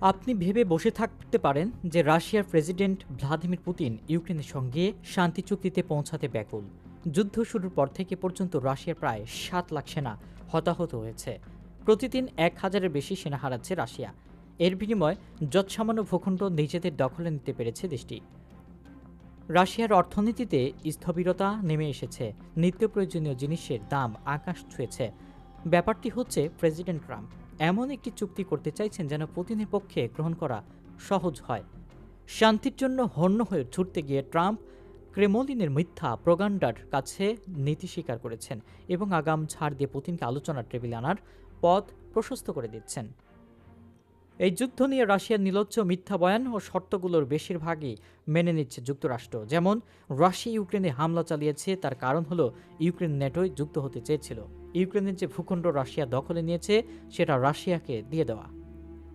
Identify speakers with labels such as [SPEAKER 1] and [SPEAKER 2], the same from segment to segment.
[SPEAKER 1] আপনি ভেবে বসে থাকতে পারেন যে রাশিয়ার প্রেসিডেন্ট ভ্লাদিমির পুতিন ইউক্রেনের সঙ্গে শান্তি চুক্তিতে পৌঁছাতে ব্যাকুল। যুদ্ধ শুরুর পর থেকে পর্যন্ত রাশিয়ার প্রায় সাত লাখ সেনা হতাহত হয়েছে। প্রতিদিন এক হাজারের বেশি সেনা হারাচ্ছে রাশিয়া। এর বিনিময়ে যৎসামান্য ভূখণ্ড নিজেদের দখলে নিতে পেরেছে দেশটি। রাশিয়ার অর্থনীতিতে স্থবিরতা নেমে এসেছে। নিত্য প্রয়োজনীয় জিনিসের দাম আকাশ ছুঁয়েছে। ব্যাপারটি হচ্ছে প্রেসিডেন্ট ট্রাম্প। এমন একটি চুক্তি করতে চাইছেন যেন পুতিনের পক্ষে গ্রহণ করা সহজ হয়। শান্তির জন্য হন্য হয়ে ছুটতে গিয়ে ট্রাম্প ক্রেমলিনের মিথ্যা প্রগান্ডার কাছে নীতি স্বীকার করেছেন এবং আগাম ছাড় দিয়ে পুতিনকে আলোচনার টেবিলে আনার পথ প্রশস্ত করে দিচ্ছেন। এই যুদ্ধ নিয়ে রাশিয়ার নির্লজ্জ মিথ্যা বয়ান ও শর্তগুলোর বেশিরভাগই মেনে নিচ্ছে যুক্তরাষ্ট্র। যেমন, রাশিয়া ইউক্রেনে হামলা চালিয়েছে, তার কারণ হলো ইউক্রেন নেটোয় যুক্ত হতে চেয়েছিল। ইউক্রেনের যে ভূখণ্ড রাশিয়া দখলে নিয়েছে, সেটা রাশিয়াকে দিয়ে দেওয়া।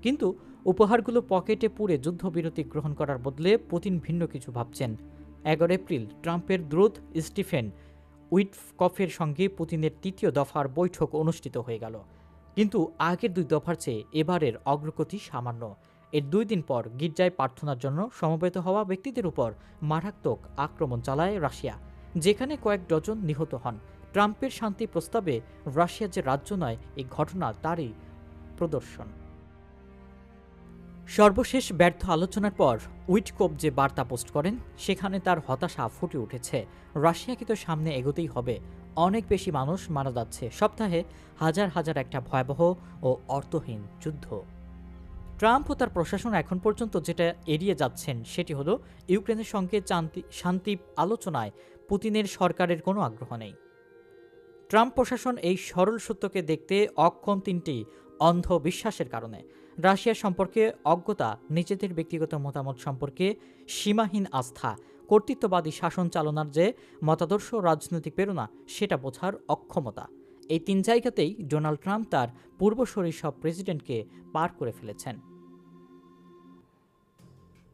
[SPEAKER 1] কিন্তু উপহারগুলো পকেটে পুরে যুদ্ধবিরতি গ্রহণ করার বদলে পুতিন ভিন্ন কিছু ভাবছেন। এগারো এপ্রিল, ট্রাম্পের দ্রুত স্টিফেন উইটকফের সঙ্গে পুতিনের তৃতীয় দফার বৈঠক অনুষ্ঠিত হয়ে গেল। কিন্তু আগের দুই দফার চেয়ে এবারের অগ্রগতি সামান্য। এর দুই দিন পর গির্জায় প্রার্থনার জন্য সমবেত হওয়া ব্যক্তিদের উপর মারাত্মক আক্রমণ চালায় রাশিয়া, যেখানে কয়েক ডজন নিহত হন। ট্রাম্পের শান্তি প্রস্তাবে রাশিয়া যে রাজ্য নয় এই ঘটনা তারই প্রদর্শন। সর্বশেষ ব্যর্থ আলোচনার পর উইটকোপ যে বার্তা পোস্ট করেন, সেখানে তার হতাশা ফুটে উঠেছে। রাশিয়াকে তো সামনে এগোতেই হবে। অনেক বেশি মানুষ মারা যাচ্ছে। সপ্তাহে হাজার হাজার একটা ভয়াবহ ও অর্থহীন যুদ্ধ। ট্রাম্প ও তার প্রশাসন এখন পর্যন্ত যেটা এড়িয়ে যাচ্ছেন, সেটি হলো ইউক্রেনের সঙ্গে শান্তি শান্তি আলোচনায় পুতিনের সরকারের কোনো আগ্রহ নেই। ট্রাম্প প্রশাসন এই সরল সত্যকে দেখতে অক্ষম তিনটি অন্ধ বিশ্বাসের কারণে। রাশিয়া সম্পর্কে অজ্ঞতা, নিজেদের ব্যক্তিগত মতামত সম্পর্কে সীমাহীন আস্থা, কর্তৃত্ববাদী শাসন চালনার যে মতাদর্শ, রাজনৈতিক প্রেরণা, সেটা বোঝার অক্ষমতা। এই তিন জায়গাতেই ডোনাল্ড ট্রাম্প তার পূর্বসরী সব প্রেসিডেন্টকে পার করে ফেলেছেন।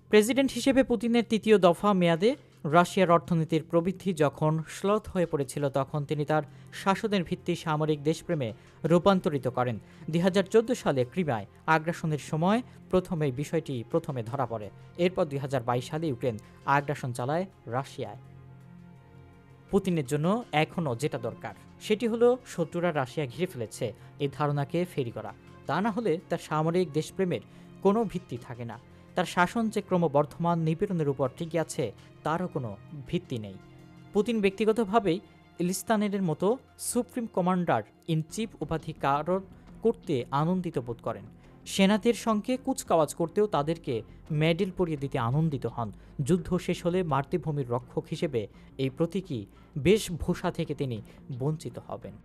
[SPEAKER 1] প্রেসিডেন্ট হিসেবে পুতিনের তৃতীয় দফা মেয়াদে রাশিয়ার অর্থনীতির প্রবৃদ্ধি যখন শ্লথ হয়ে পড়েছিল, তখন তিনি তার শাসনের ভিত্তি সামরিক দেশপ্রেমে রূপান্তরিত করেন। দুই হাজার চোদ্দ সালে ক্রিমায় আগ্রাসনের সময় প্রথমে বিষয়টি প্রথমে ধরা পড়ে। এরপর দুই হাজার বাইশ সালে ইউক্রেন আগ্রাসন চালায় রাশিয়ায়। পুতিনের জন্য এখনও যেটা দরকার, সেটি হলো শত্রুরা রাশিয়া ঘিরে ফেলেছে এই ধারণাকে ফেরি করা। তা না হলে তার সামরিক দেশপ্রেমের কোনো ভিত্তি থাকে না। তার শাসন যে ক্রমবর্ধমান নিপীড়নের উপর টিকে আছে, তারও কোনো ভিত্তি নেই। পুতিন ব্যক্তিগতভাবেই ইলিস্তানের মতো সুপ্রিম কমান্ডার ইন চিফ উপাধি কারণ করতে আনন্দিত বোধ করেন। সেনাদের সঙ্গে কুচকাওয়াজ করতেও তাদেরকে মেডেল পরিয়ে দিতে আনন্দিত হন। যুদ্ধ শেষ হলে মাতৃভূমির রক্ষক হিসেবে এই প্রতীকী বেশভূষা থেকে তিনি বঞ্চিত হবেন।